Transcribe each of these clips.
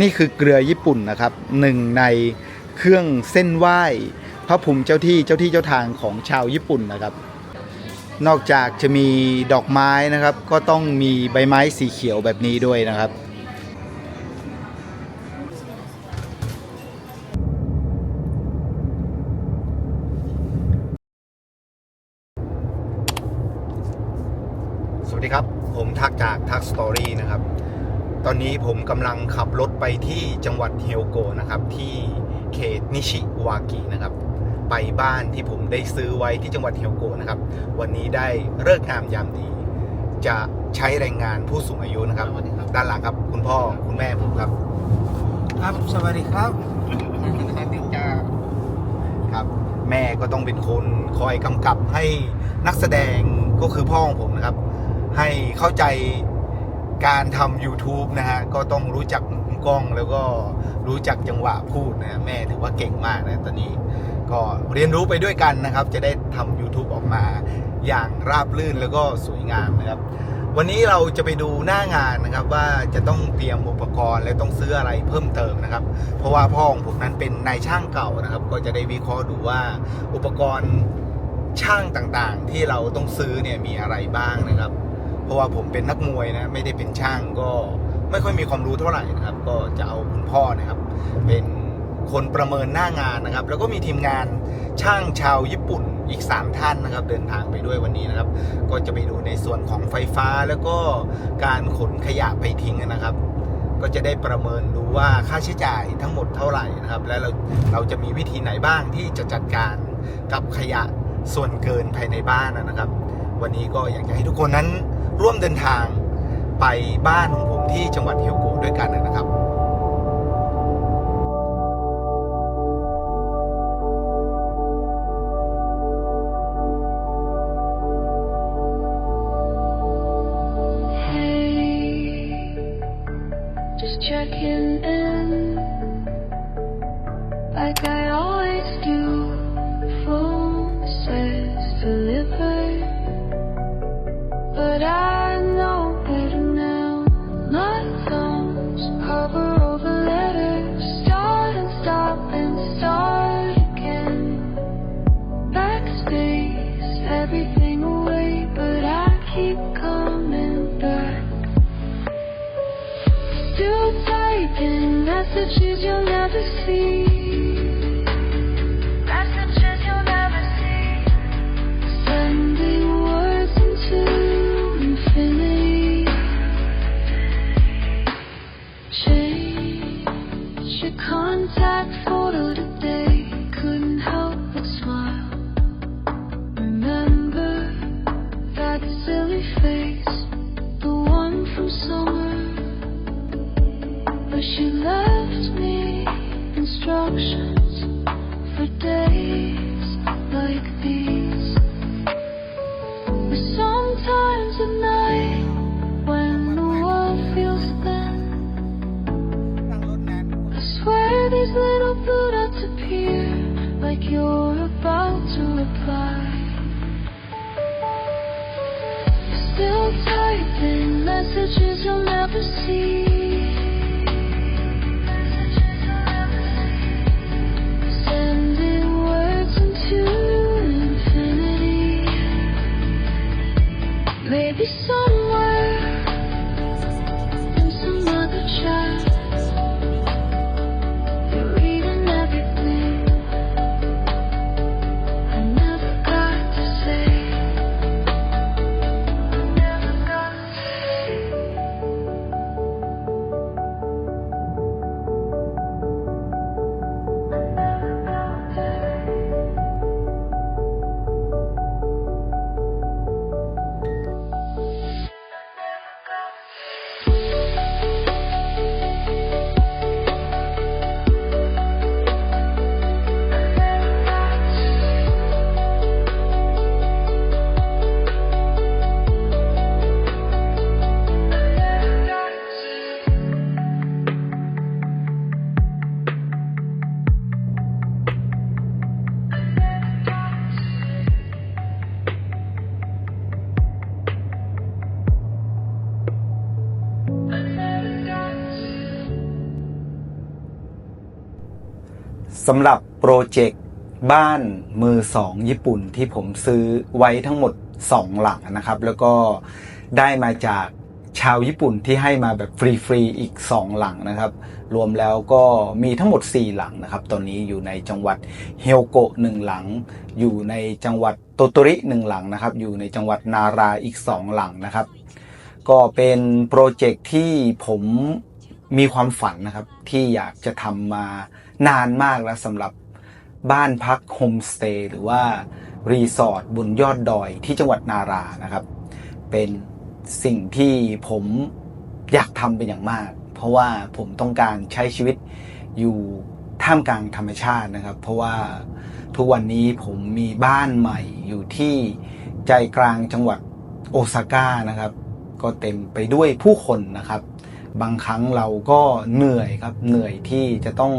นี่คือเกลือญี่ปุ่นนะครับหนึ่งในเครื่องเส้นไหว้พระภูมิเจ้าที่เจ้าที่เจ้าทางของชาวญี่ปุ่นนะครับ นอกจากจะมีดอกไม้นะครับ ก็ต้องมีใบไม้สีเขียวแบบนี้ด้วยนะครับ อนนี้ผมกำลังขับรถไปที่จังหวัดเฮลโกนะครับ ที่เขตนิชิวากินะครับ ไปบ้านที่ผมได้ซื้อไว้ที่จังหวัดเฮลโกนะครับ วันนี้ได้เลิกษ์งามยามดี จะใช้แรงงานผู้สูงอายุนะครับ ด้านหลังครับคุณพ่อคุณแม่ผมครับ ครับสวัสดีครับสวัสดีจ้าครับ แม่ก็ต้องเป็นคนคอยกำกับให้นักแสดงก็คือพ่อของผมนะครับ ให้เข้าใจ การทำ YouTube นะฮะ ก็ต้องรู้จักมุมกล้องแล้วก็รู้จักจังหวะพูดนะแม่ถือว่าเก่งมากนะตอนนี้ ก็เรียนรู้ไปด้วยกันนะครับ จะได้ทำ YouTube ออกมาอย่างราบรื่นแล้วก็สวยงามนะครับ วันนี้เราจะไปดูหน้างานนะครับ ว่าจะต้องเตรียมอุปกรณ์และต้องซื้ออะไรเพิ่มเติมนะครับ เพราะว่าพ่อของผมนั้นเป็นนายช่างเก่านะครับ ก็จะได้วิเคราะห์ดูว่าอุปกรณ์ช่างต่างๆ ที่เราต้องซื้อเนี่ยมีอะไรบ้างนะครับ เพราะว่าผมเป็นนักมวยนะไม่ได้เป็นช่างก็ไม่ค่อยมีความรู้เท่าไหร่นะครับ ก็จะเอาคุณพ่อนะครับ เป็นคนประเมินหน้างานนะครับ แล้วก็มีทีมงานช่างชาวญี่ปุ่นอีก 3 ท่านนะครับ เดินทางไปด้วยวันนี้นะครับ ก็จะไปดูในส่วนของไฟฟ้าแล้วก็การขนขยะไปทิ้งนะครับ ก็จะได้ประเมินดูว่าค่าใช้จ่ายทั้งหมดเท่าไหร่นะครับ และเราเราจะมีวิธีไหนบ้างที่จะจัดการกับขยะส่วนเกินภายในบ้านนะครับ วันนี้ก็อยากจะให้ทุกคนนั้น ร่วมเดินทางไปบ้านของผมที่จังหวัดเฮียวโกด้วยกันนะครับ everything away, but I keep coming back. Still typing messages you'll never see. Left me instructions for days like these. But sometimes at night, when the world feels thin, I swear these little blue dots appear like you're about to reply. Still typing messages you'll never see. baby, so สำหรับโปรเจกต์บ้านมือสองญี่ปุ่นที่ผมซื้อไว้ทั้งหมด 2 หลังนะครับ แล้วก็ได้มาจากชาวญี่ปุ่นที่ให้มาแบบฟรีๆอีก 2 หลังนะครับ รวมแล้วก็มีทั้งหมด 4 หลังนะครับ ตอนนี้อยู่ในจังหวัดเฮโกะหนึ่งหลัง อยู่ในจังหวัดโตโตริหนึ่งหลังนะครับ อยู่ในจังหวัดนาราอีก 2 หลังนะครับ ก็เป็นโปรเจกต์ที่ผมมีความฝันนะครับที่อยากจะทำมา นานมากแล้วสำหรับบ้านพักโฮมสเตย์หรือว่ารีสอร์ทบนยอดดอยที่จังหวัดนารานะครับ เป็นสิ่งที่ผมอยากทำเป็นอย่างมาก เพราะว่าผมต้องการใช้ชีวิตอยู่ท่ามกลางธรรมชาตินะครับ เพราะว่าทุกวันนี้ผมมีบ้านใหม่อยู่ที่ใจกลางจังหวัดโอซาก้านะครับ ก็เต็มไปด้วยผู้คนนะครับ บางครั้งเราก็เหนื่อยครับเหนื่อยที่จะต้อง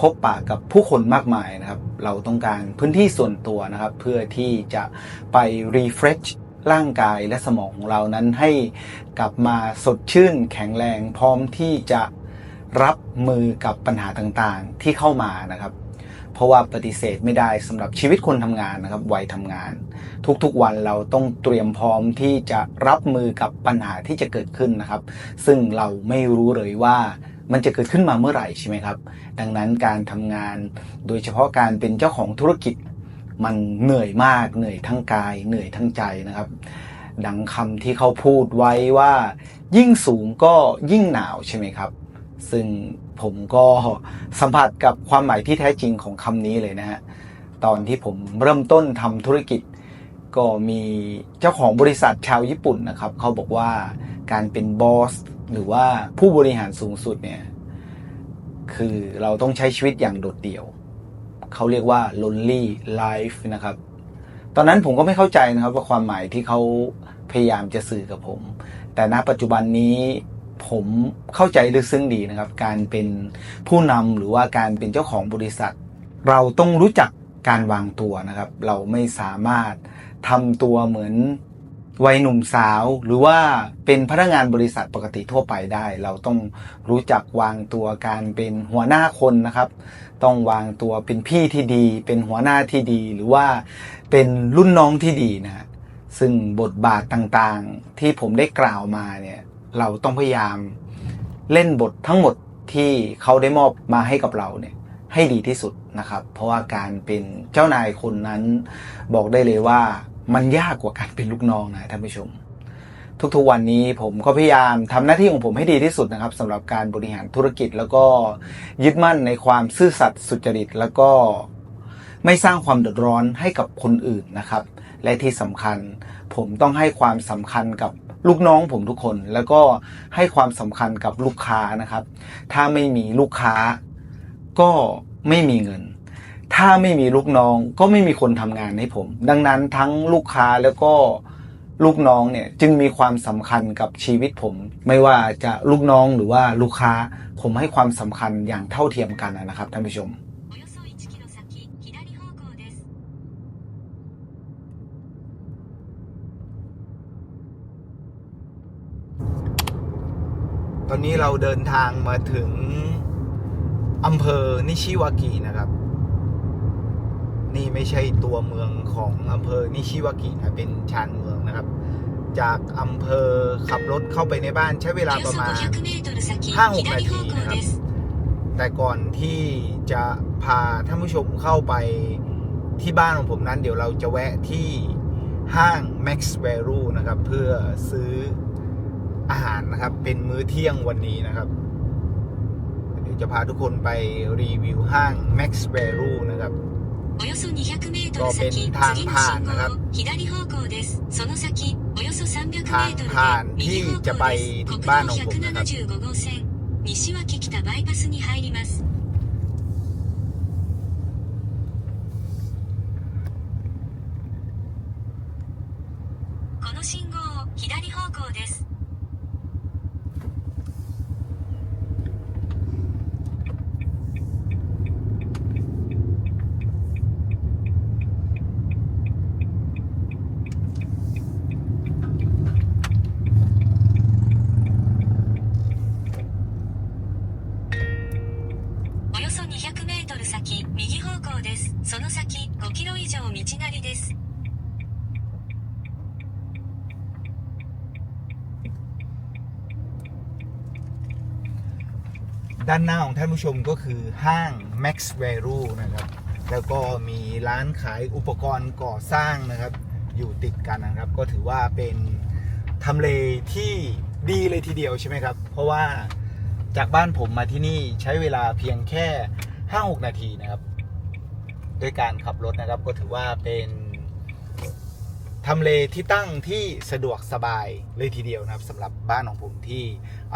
พบปะกับผู้คนมากมายนะครับ เราต้องการพื้นที่ส่วนตัวนะครับ เพื่อที่จะไปรีเฟรชร่างกายและสมองของเรานั้นให้กลับมาสดชื่นแข็งแรงพร้อมที่จะรับมือกับปัญหาต่างๆที่เข้ามานะครับ เพราะว่าปฏิเสธไม่ได้สำหรับชีวิตคนทำงานนะครับวัยทำงาน ทุกๆวันเราต้องเตรียมพร้อมที่จะรับมือกับปัญหาที่จะเกิดขึ้นนะครับ ซึ่งเราไม่รู้เลยว่ามันจะเกิดขึ้นมาเมื่อไหร่ใช่ไหมครับ ดังนั้นการทำงาน โดยเฉพาะการเป็นเจ้าของธุรกิจ มันเหนื่อยมากเหนื่อยทั้งกาย เหนื่อยทั้งใจนะครับ ดังคำที่เขาพูดไว้ว่า ยิ่งสูงก็ยิ่งหนาวใช่ไหมครับ ซึ่งผมก็สัมผัสกับความหมายที่แท้จริงของคำนี้เลยนะฮะ ตอนที่ผมเริ่มต้นทำธุรกิจ ก็มีเจ้าของบริษัทชาวญี่ปุ่นนะครับ เขาบอกว่าการเป็นบอสหรือว่าผู้บริหารสูงสุดเนี่ย คือเราต้องใช้ชีวิตอย่างโดดเดี่ยว เขาเรียกว่า lonely life นะครับ ตอนนั้นผมก็ไม่เข้าใจนะครับว่าความหมายที่เขาพยายามจะสื่อกับผม แต่ณปัจจุบันนี้ ผมเข้าใจลึกซึ้งดีนะครับ การเป็นผู้นำหรือว่าการเป็นเจ้าของบริษัท เราต้องรู้จักการวางตัวนะครับ เราไม่สามารถทำตัวเหมือนวัยหนุ่มสาว หรือว่าเป็นพนักงานบริษัทปกติทั่วไปได้ เราต้องรู้จักวางตัวการเป็นหัวหน้าคนนะครับ ต้องวางตัวเป็นพี่ที่ดี เป็นหัวหน้าที่ดี หรือว่าเป็นรุ่นน้องที่ดีนะฮะซึ่งบทบาทต่างๆ ที่ผมได้กล่าวมาเนี่ย เราต้องพยายามเล่นบททั้งหมดที่เขาได้มอบมาให้กับเราเนี่ยให้ดีที่สุดนะครับ เพราะว่าการเป็นเจ้านายคนนั้น บอกได้เลยว่ามันยากกว่าการเป็นลูกน้องนะท่านผู้ชม ทุกๆวันนี้ผมก็พยายามทำหน้าที่ของผมให้ดีที่สุดนะครับสำหรับการบริหารธุรกิจแล้วก็ยึดมั่นในความซื่อสัตย์สุจริต แล้วก็ไม่สร้างความเดือดร้อนให้กับคนอื่นนะครับ และที่สำคัญ ผมต้องให้ความสำคัญกับลูกน้องผมทุกคน แล้วก็ให้ความสำคัญกับลูกค้านะครับ ถ้าไม่มีลูกค้า ก็ไม่มีเงิน ถ้าไม่มีลูกน้องก็ไม่มีคนทำงานให้ผม ดังนั้นทั้งลูกค้าแล้วก็ลูกน้องเนี่ยจึงมีความสำคัญกับชีวิตผม ไม่ว่าจะลูกน้องหรือว่าลูกค้า ผมให้ความสำคัญอย่างเท่าเทียมกันนะครับท่านผู้ชม ตอนนี้เราเดินทางมาถึงอำเภอนิชิวากินะครับ นี่ไม่ใช่ตัวเมืองของอำเภอนิชิวากินะเป็นชานเมืองนะครับ จากอำเภอขับรถเข้าไปในบ้านใช้เวลาประมาณ5-6นาทีนะครับ แต่ก่อนที่จะพาท่านผู้ชมเข้าไปที่บ้านของผมนั้น เดี๋ยวเราจะแวะที่ห้าง Max Value นะครับ เพื่อซื้อ อาหารนะครับ เป็นมื้อเที่ยงวันนี้นะครับ เดี๋ยวจะพาทุกคนไปรีวิวห้าง Max Value นะครับก็เป็นทางผ่านนะครับ ทางผ่านที่จะไปถึงบ้านของผมนะครับานหน้าของท่านผู้ชมก็คือห้าง Max Value นะครับ แล้วก็มีร้านขายอุปกรณ์ก่อสร้างนะครับ อยู่ติดกันนะครับ ก็ถือว่าเป็นทำเลที่ดีเลยทีเดียวใช่ไหมครับ เพราะว่าจากบ้านผมมาที่นี่ใช้เวลาเพียงแค่ 5-6 นาทีนะครับ ด้วยการขับรถนะครับก็ถือว่าเป็นทำเลที่ตั้งที่สะดวกสบายเลยทีเดียวนะครับสำหรับบ้านของผมที่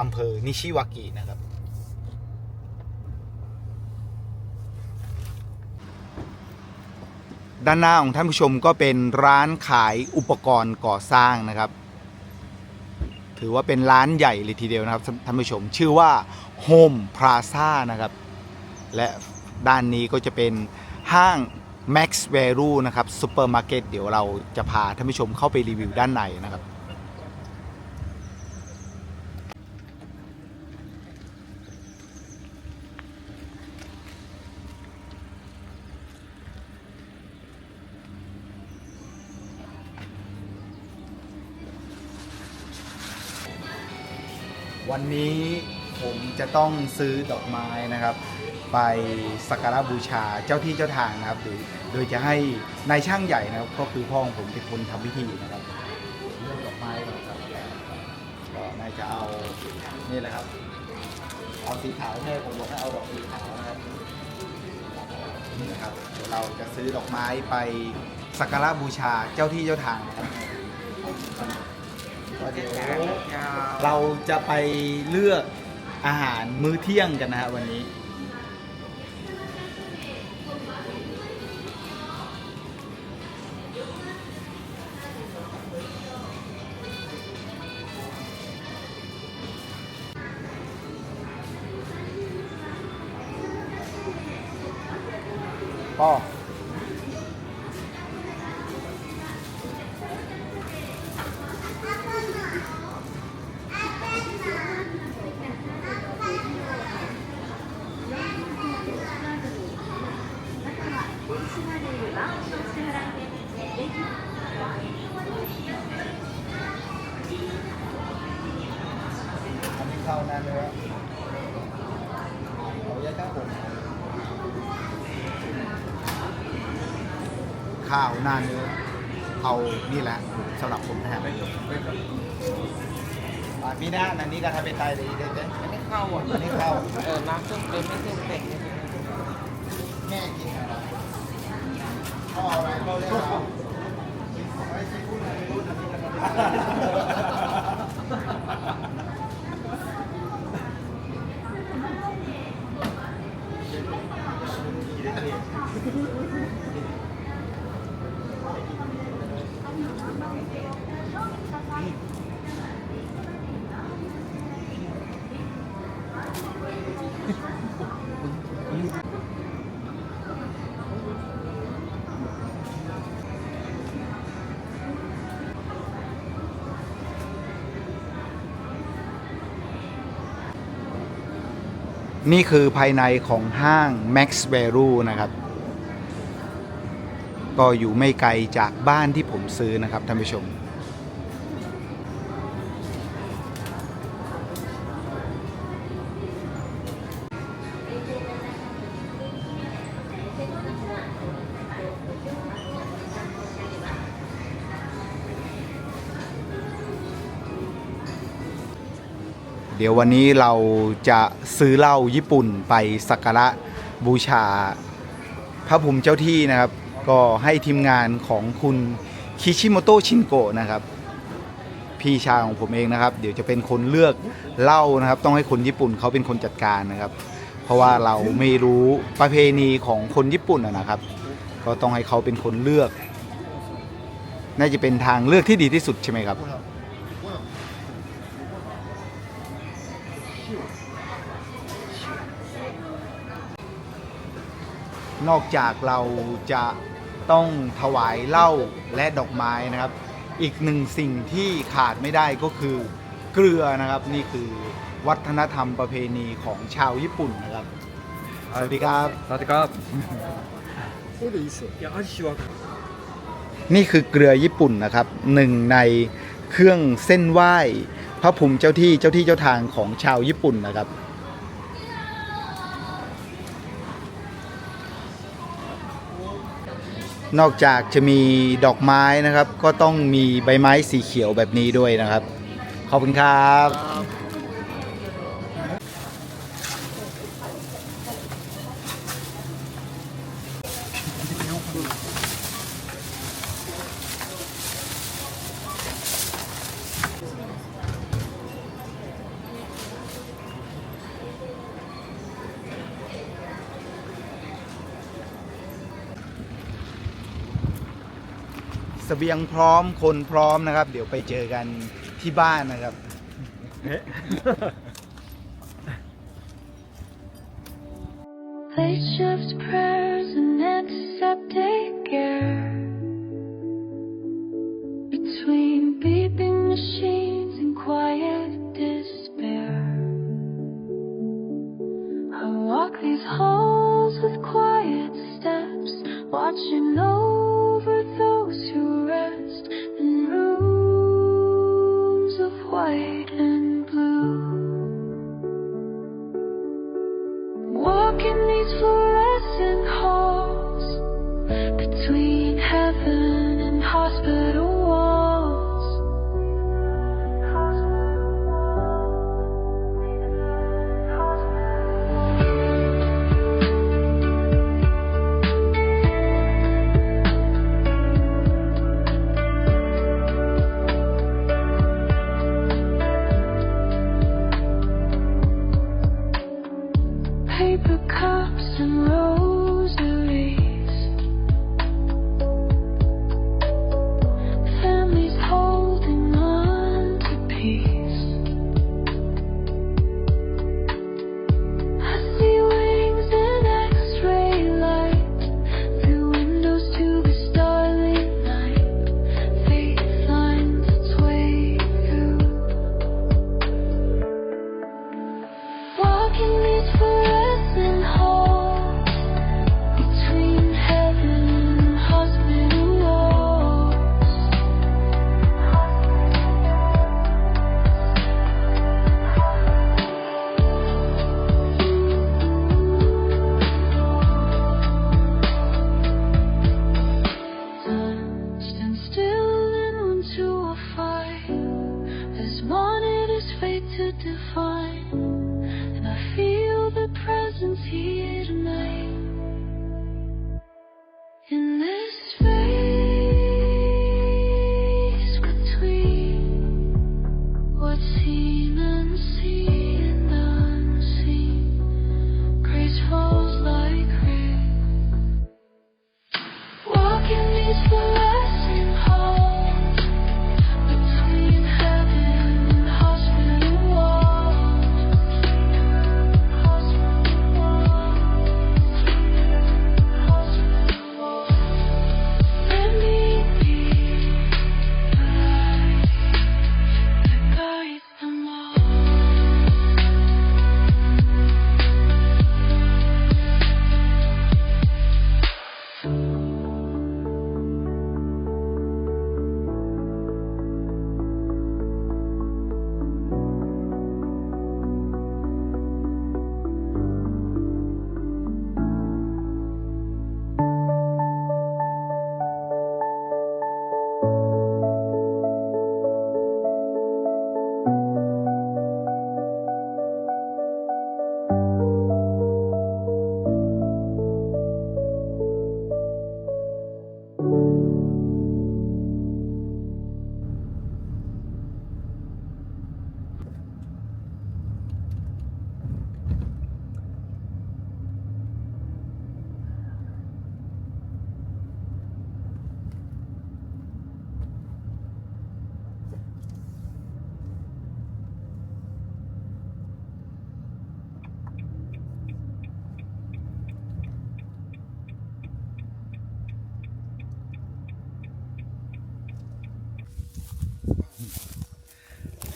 อำเภอนิชิวากินะครับ ด้านหน้าของท่านผู้ชมก็เป็นร้านขายอุปกรณ์ก่อสร้างนะครับ ถือว่าเป็นร้านใหญ่เลยทีเดียวนะครับท่านผู้ชมชื่อว่า Home Plaza นะครับ และด้านนี้ก็จะเป็นห้าง Max Value นะครับซูเปอร์มาร์เก็ตเดี๋ยวเราจะพาท่านผู้ชมเข้าไปรีวิวด้านในนะครับ วันนี้ผมจะต้องซื้อดอกไม้นะครับ ไปสักการะบูชาเจ้าที่เจ้าทางนะครับ โดยโดยจะให้นายช่างใหญ่นะครับ ก็คือพ่อของผมเป็นคนทำพิธีนะครับเรื่องดอกไม้ก่อนครับก็นายจะเอานี่แหละครับ เอาสีขาวใช่ผมบอกให้เอาดอกสีขาวนะครับนี่นะครับเดี๋ยวเราจะซื้อดอกไม้ไปสักการะบูชาเจ้าที่เจ้าทางนะครับ เดี๋ยวเราจะไปเลือกอาหารมื้อเที่ยงกันนะฮะวันนี้ ข้าวหน้าเนื้อเอานี่แหละสำหรับผมนะฮะมีหน้าอันนี้ก็ทำเป็นไตเลยเด็ดๆอันนี้เข้าอะอันนี้เข้าเออน้ำซุปเป็นไม่ซุปเป็ดแม่กินอะไรพ่ออะไรเขาเรียกว่า นี่คือภายในของห้าง Max Value นะครับ ก็อยู่ไม่ไกลจากบ้านที่ผมซื้อนะครับท่านผู้ชม เดี๋ยววันนี้เราจะซื้อเหล้าญี่ปุ่นไปสักการะบูชา พระภูมิเจ้าที่นะครับ ก็ให้ทีมงานของคุณคิชิโมโตชินโกะนะครับ พี่ชายของผมเองนะครับ เดี๋ยวจะเป็นคนเลือกเหล้านะครับ ต้องให้คนญี่ปุ่นเขาเป็นคนจัดการนะครับ เพราะว่าเราไม่รู้ประเพณีของคนญี่ปุ่นอะนะครับ ก็ต้องให้เขาเป็นคนเลือก น่าจะเป็นทางเลือกที่ดีที่สุดใช่ไหมครับ นอกจากเราจะต้องถวายเหล้าและดอกไม้นะครับ อีกหนึ่งสิ่งที่ขาดไม่ได้ก็คือเกลือนะครับนี่คือวัฒนธรรมประเพณีของชาวญี่ปุ่นนะครับ สวัสดีครับ สวัสดีครับそうですよ。いや、味わかる。นี่คือเกลือญี่ปุ่นนะครับหนึ่งในเครื่องเส้นไหว้ พระภูมิเจ้าที่เจ้าที่เจ้าทางของชาวญี่ปุ่นนะครับ นอกจากจะมีดอกไม้นะครับ ก็ต้องมีใบไม้สีเขียวแบบนี้ด้วยนะครับ ขอบคุณครับ สเบียงพร้อมคนพร้อมนะครับ เดี๋ยวไปเจอกันที่บ้านนะครับ Late shift prayers and antiseptic air Between beeping machines and quiet despair I walk these halls with quiet steps Watching over those who paper cup.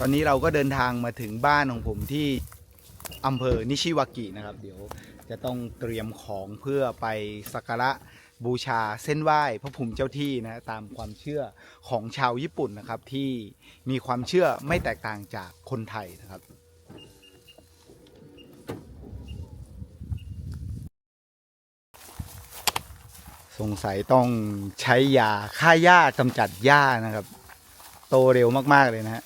ตอนนี้เราก็เดินทางมาถึงบ้านของผมที่อำเภอนิชิวากินะครับ เดี๋ยวจะต้องเตรียมของเพื่อไปสักการะบูชาเส้นไหว้พระภูมิเจ้าที่นะตามความเชื่อของชาวญี่ปุ่นนะครับ ที่มีความเชื่อไม่แตกต่างจากคนไทยนะครับสงสัยต้องใช้ยาฆ่าหญ้ากำจัดหญ้านะครับ โตเร็วมาก ๆ เลยนะฮะ